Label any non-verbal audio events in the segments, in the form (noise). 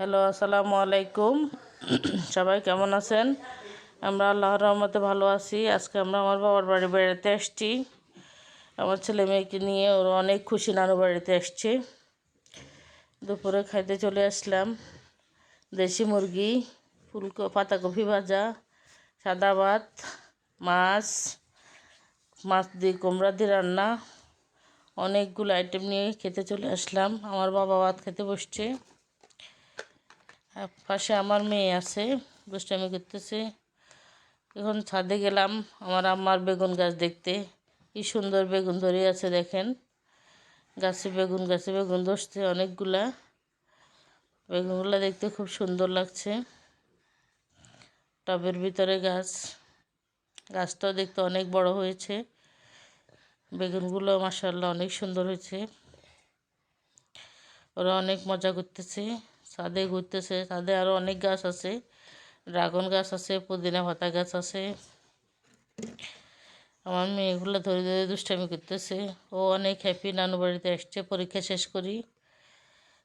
Hello, আসসালামু আলাইকুম। (clears throat) সবাই কেমন আছেন? আমরা আল্লাহর রহমতে ভালো আছি। আজকে আমরা আমার বাবার বাড়ি বেড়াতে আসছি। আমার ছেলে মেয়েকে নিয়ে ওরা অনেক খুশি নানু বাড়িতে আসছে। দুপুরে খাইতে চলে আসলাম। দেশি মুরগি, ফুলকো, পাতাকপি ভাজা, সাদা ভাত, মাছ মাছ দিয়ে কুমড়া দিয়ে রান্না। অনেকগুলো আইটেম নিয়ে খেতে চলে আসলাম। আমার বাবা ভাত খেতে বসছে। পাশে আমার মেয়ে আছে, দুষ্টামি করতেছে। এখন ছাদে গেলাম, আমার আম্মার বেগুন গাছ দেখতে। কি সুন্দর বেগুন ধরে আছে দেখেন। গাছে বেগুন গাছে বেগুন ধরছে অনেকগুলা। বেগুনগুলো দেখতে খুব সুন্দর লাগছে। টবের ভিতরে গাছ। গাছটাও দেখতে অনেক বড় হয়েছে। বেগুনগুলো মাসাল্লাহ অনেক সুন্দর হয়েছে। ওরা অনেক মজা করতেছে। ছাদে ঘুরতেছে ছাদে আরও অনেক গাছ আছে। ড্রাগন গাছ আছে, পুদিনা পাতা গাছ আছে। আমার মেয়েগুলো ধরে ধরে দুষ্টামি করতেছে। ও অনেক হ্যাপি নানু বাড়িতে আসছে, পরীক্ষা শেষ করি।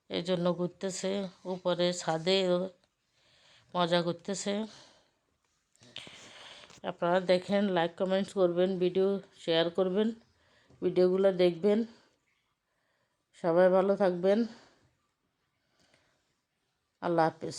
এই জন্য ঘুরতেছে, উপরে ছাদে মজা করতেছে। আপনারা দেখেন লাইক কমেন্টস করবেন ভিডিও শেয়ার করবেন ভিডিওগুলো দেখবেন। সবাই ভালো থাকবেন। আল্লাহ হাফিজ